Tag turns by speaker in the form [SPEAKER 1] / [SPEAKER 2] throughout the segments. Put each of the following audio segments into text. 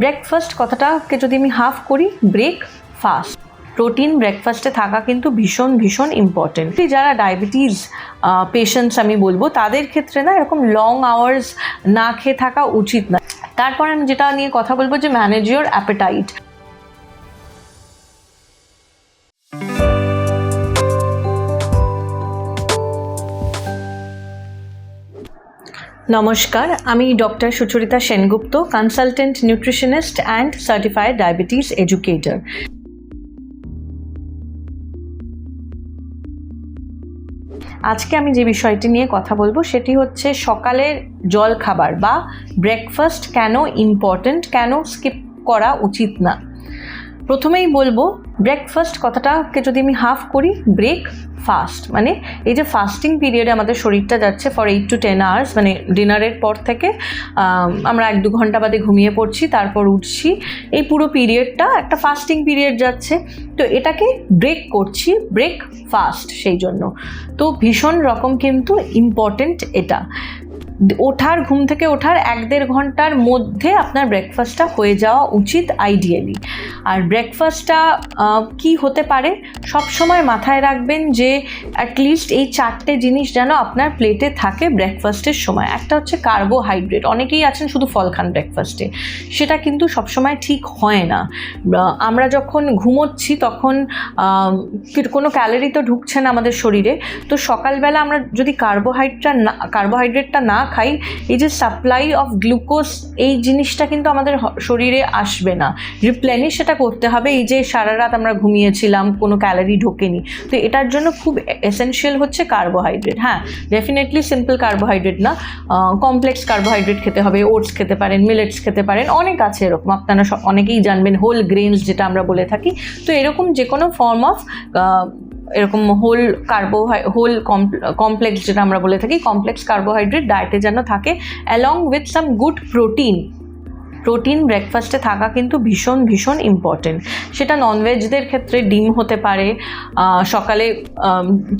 [SPEAKER 1] Breakfast কথাটাকে যদি আমি হাফ করি ব্রেক ফাস্ট প্রোটিন ব্রেকফাস্টে থাকা কিন্তু ভীষণ ভীষণ ইম্পর্টেন্ট যারা ডায়াবেটিস পেশেন্টস আমি বলব, তাদের ক্ষেত্রে না এরকম লং আওয়ার্স না খেয়ে থাকা উচিত না। তারপর আমি যেটা নিয়ে কথা বলব যে ম্যানেজ ইউর অ্যাপেটাইট নমস্কার, আমি doctor Sucharita Sengupta consultant nutritionist and certified diabetes educator আজকে আমি যে বিষয়টি নিয়ে কথা বলব সেটি হচ্ছে সকালের জল খাবার বা ব্রেকফাস্ট কেন ইম্পর্ট্যান্ট কেন স্কিপ করা উচিত না। প্রথমেই বলব ব্রেকফাস্ট কথাটাকে যদি আমি হাফ করি ব্রেক ফাস্ট মানে এই যে ফাস্টিং পিরিয়ডে আমাদের শরীরটা যাচ্ছে for eight to ten hours মানে ডিনারের পর থেকে আমরা এক দু ঘণ্টা বাদে ঘুমিয়ে পড়ছি, তারপর উঠছি, এই পুরো পিরিয়ডটা একটা ফাস্টিং পিরিয়ড যাচ্ছে। তো এটাকে ব্রেক করছি ব্রেক ফাস্ট সেই জন্য। তো ভীষণ রকম কিন্তু ইম্পর্টেন্ট এটা। ওঠার, ঘুম থেকে ওঠার এক দেড় ঘণ্টার মধ্যে আপনার ব্রেকফাস্টটা হয়ে যাওয়া উচিত আইডিয়ালি আর ব্রেকফাস্টটা কি হতে পারে? সব সময় মাথায় রাখবেন যে অ্যাটলিস্ট এই চারটে জিনিস যেন আপনার প্লেটে থাকে ব্রেকফাস্টের সময়। একটা হচ্ছে কার্বোহাইড্রেট অনেকেই আছেন শুধু ফল খান ব্রেকফাস্টে সেটা কিন্তু সবসময় ঠিক হয় না। আমরা যখন ঘুমোচ্ছি তখন কোনো ক্যালোরি তো ঢুকছে না আমাদের শরীরে। তো সকালবেলা আমরা যদি কার্বোহাইড্রেটটা না কার্বোহাইড্রেটটা না খাই এই যে সাপ্লাই অফ গ্লুকোজ এই জিনিসটা কিন্তু আমাদের শরীরে আসবে না। রিপ্লেনিশ সেটা করতে হবে, এই যে সারা রাত আমরা ঘুমিয়েছিলাম, কোনো ক্যালারি ঢোকেনি। তো এটার জন্য খুব এসেনশিয়াল হচ্ছে কার্বোহাইড্রেট হ্যাঁ ডেফিনেটলি সিম্পল কার্বোহাইড্রেট না। কমপ্লেক্স কার্বোহাইড্রেট খেতে হবে ওটস খেতে পারেন মিলেটস খেতে পারেন, অনেক আছে এরকম। আপনারা অনেকেই জানবেন হোল গ্রেনস যেটা আমরা বলে থাকি। তো এরকম যে কোনো ফর্ম অফ এরকম হোল কার্বোহাই হোল কমপ্লেক্স যেটা আমরা বলে থাকি কমপ্লেক্স কার্বোহাইড্রেট ডায়েটে যেন থাকে along with some good protein protein ব্রেকফাস্টে থাকা কিন্তু ভীষণ ভীষণ ইম্পর্টেন্ট সেটা ননভেজদের ক্ষেত্রে ডিম হতে পারে সকালে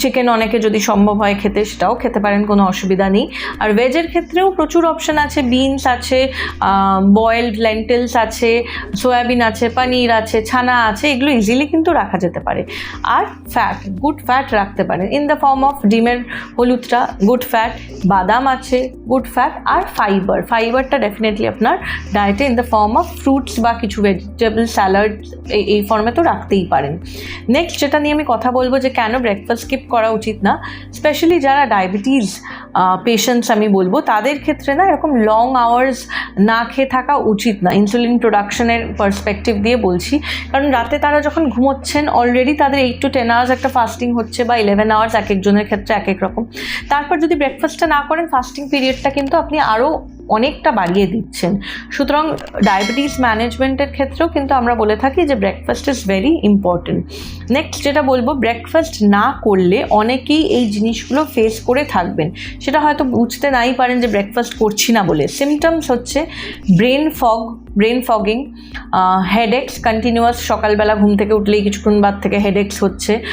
[SPEAKER 1] চিকেন অনেকে যদি সম্ভব হয় খেতে সেটাও খেতে পারেন, কোনো অসুবিধা নেই। আর ভেজের ক্ষেত্রেও প্রচুর অপশন আছে বিনস আছে বয়েলড লেন্টেলস আছে সয়াবিন আছে পনির আছে, ছানা আছে, এগুলো ইজিলি কিন্তু রাখা যেতে পারে। আর ফ্যাট গুড ফ্যাট রাখতে পারেন। ইন দ্য ফর্ম অফ ডিমের হলুদটা গুড ফ্যাট বাদাম আছে গুড ফ্যাট আর ফাইবার ফাইবারটা ডেফিনেটলি আপনার ডায়েটে in the form of fruits বা কিছু ভেজিটেবল স্যালাড এই ফর্মে তো রাখতেই পারেন। নেক্সট যেটা নিয়ে আমি কথা বলব যে কেন ব্রেকফাস্ট স্কিপ করা উচিত না স্পেশালি যারা ডায়াবেটিস পেশেন্টস আমি বলব, তাদের ক্ষেত্রে না এরকম লং আওয়ার্স না খেয়ে থাকা উচিত না। ইনসুলিন প্রোডাকশনের পার্সপেক্টিভ দিয়ে বলছি। কারণ রাতে তারা যখন ঘুমোচ্ছেন অলরেডি তাদের এইট টু টেন আওয়ার্স একটা ফাস্টিং হচ্ছে বা ইলেভেন আওয়ার্স এক একজনের ক্ষেত্রে এক এক রকম। তারপর যদি ব্রেকফাস্টটা না করেন ফাস্টিং পিরিয়ডটা কিন্তু আপনি আরও অনেকটা বাড়িয়ে দিচ্ছেন। সুতরাং ডায়াবেটিস ম্যানেজমেন্টের ক্ষেত্রেও কিন্তু আমরা বলে থাকি যে breakfast is very important next যেটা বলব ব্রেকফাস্ট না করলে অনেকেই এই জিনিসগুলো ফেস করে থাকবেন। সেটা হয়তো বুঝতে নাই পারেন যে ব্রেকফাস্ট করছি না বলে। সিমটমস হচ্ছে brain fog brain fogging headaches continuous সকালবেলা ঘুম থেকে উঠলেই কিছুক্ষণ বাদ থেকে হেডেক্স হচ্ছে।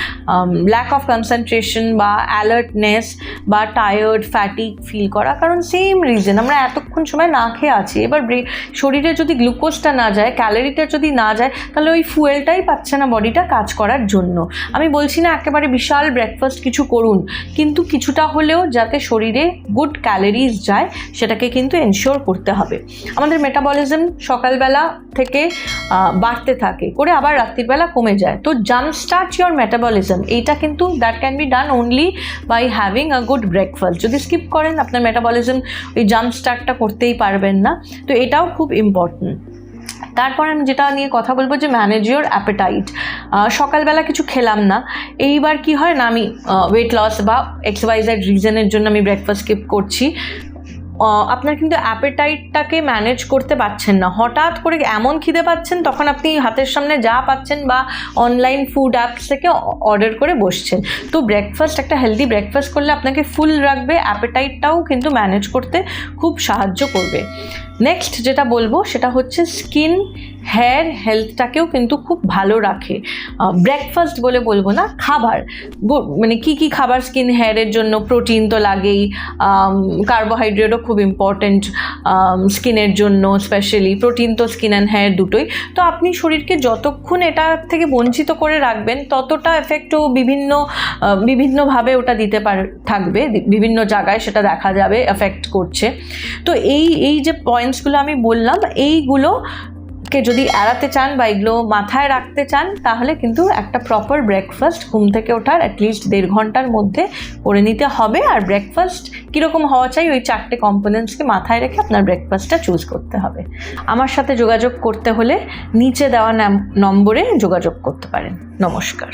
[SPEAKER 1] ল্যাক অফ কনসেন্ট্রেশন বা অ্যালার্টনেস বা টায়ার্ড ফ্যাটিক ফিল করা, কারণ সেম রিজন আমরা এতক্ষণ সময় না খেয়ে আছি। এবার ব্রে- শরীরে যদি গ্লুকোজটা না যায় ক্যালোরিটা যদি না যায়, তাহলে ওই ফুয়েলটাই পাচ্ছে না বডিটা কাজ করার জন্য। আমি বলছি না একেবারে বিশাল ব্রেকফাস্ট কিছু করুন, কিন্তু কিছুটা হলেও যাতে শরীরে গুড ক্যালোরিজ যায়, সেটাকে কিন্তু এনশিওর করতে হবে। আমাদের মেটাবলিজম সকালবেলা থেকে বাড়তে থাকে, করে আবার রাত্রিবেলা কমে যায়। তো জাম্প স্টার্ট ইয়োর মেটাবলিজম এইটা কিন্তু that can be done only by having a good breakfast যদি স্কিপ করেন, আপনার মেটাবলিজম ওই জাম্প স্টার্টটা করতেই পারবেন না। তো এটাও খুব ইম্পর্টেন্ট তারপর আমি যেটা নিয়ে কথা বলব যে ম্যানেজ ইউর অ্যাপেটাইট সকালবেলা কিছু খেলাম না। এইবার কি হয় না, আমি ওয়েট লস বা এক্সওয়াইজেড রিজনের জন্য আমি ব্রেকফাস্ট স্কিপ করছি। আপনার কিন্তু অ্যাপেটাইটটাকে ম্যানেজ করতে পারছেন না। হঠাৎ করে এমন খিদে পাচ্ছেন, তখন আপনি হাতের সামনে যা পাচ্ছেন বা অনলাইন ফুড অ্যাপস থেকে অর্ডার করে বসছেন। তো ব্রেকফাস্ট একটা হেলদি ব্রেকফাস্ট করলে আপনাকে ফুল রাখবে অ্যাপেটাইটটাও কিন্তু ম্যানেজ করতে খুব সাহায্য করবে। নেক্সট যেটা বলব সেটা হচ্ছে স্কিন হেয়ার হেলথটাকেও কিন্তু খুব ভালো রাখে। ব্রেকফাস্ট বলে বলব না, খাবার। মানে কি কি খাবার স্কিন হেয়ারের জন্য প্রোটিন তো লাগেই। কার্বোহাইড্রেটও খুব ইম্পর্ট্যান্ট স্কিনের জন্য স্পেশালি প্রোটিন তো স্কিন অ্যান্ড হেয়ার দুটোই। তো আপনি শরীরকে যতক্ষণ এটা থেকে বঞ্চিত করে রাখবেন, ততটা এফেক্টও বিভিন্ন বিভিন্নভাবে ওটা দিতে পার, থাকবে। বিভিন্ন জায়গায় সেটা দেখা যাবে এফেক্ট করছে। তো এই এই যে পয়েন্টসগুলো আমি বললাম, এইগুলো কে যদি এড়াতে চান বা এগুলো মাথায় রাখতে চান, তাহলে কিন্তু একটা প্রপার ব্রেকফাস্ট ঘুম থেকে ওঠার অ্যাটলিস্ট দেড় ঘণ্টার মধ্যে করে নিতে হবে। আর ব্রেকফাস্ট কীরকম হওয়া চাই, ওই চারটে কম্পোনেন্টসকে মাথায় রেখে আপনার ব্রেকফাস্টটা চুজ করতে হবে। আমার সাথে যোগাযোগ করতে হলে নিচে দেওয়া নম্বরে যোগাযোগ করতে পারেন। নমস্কার।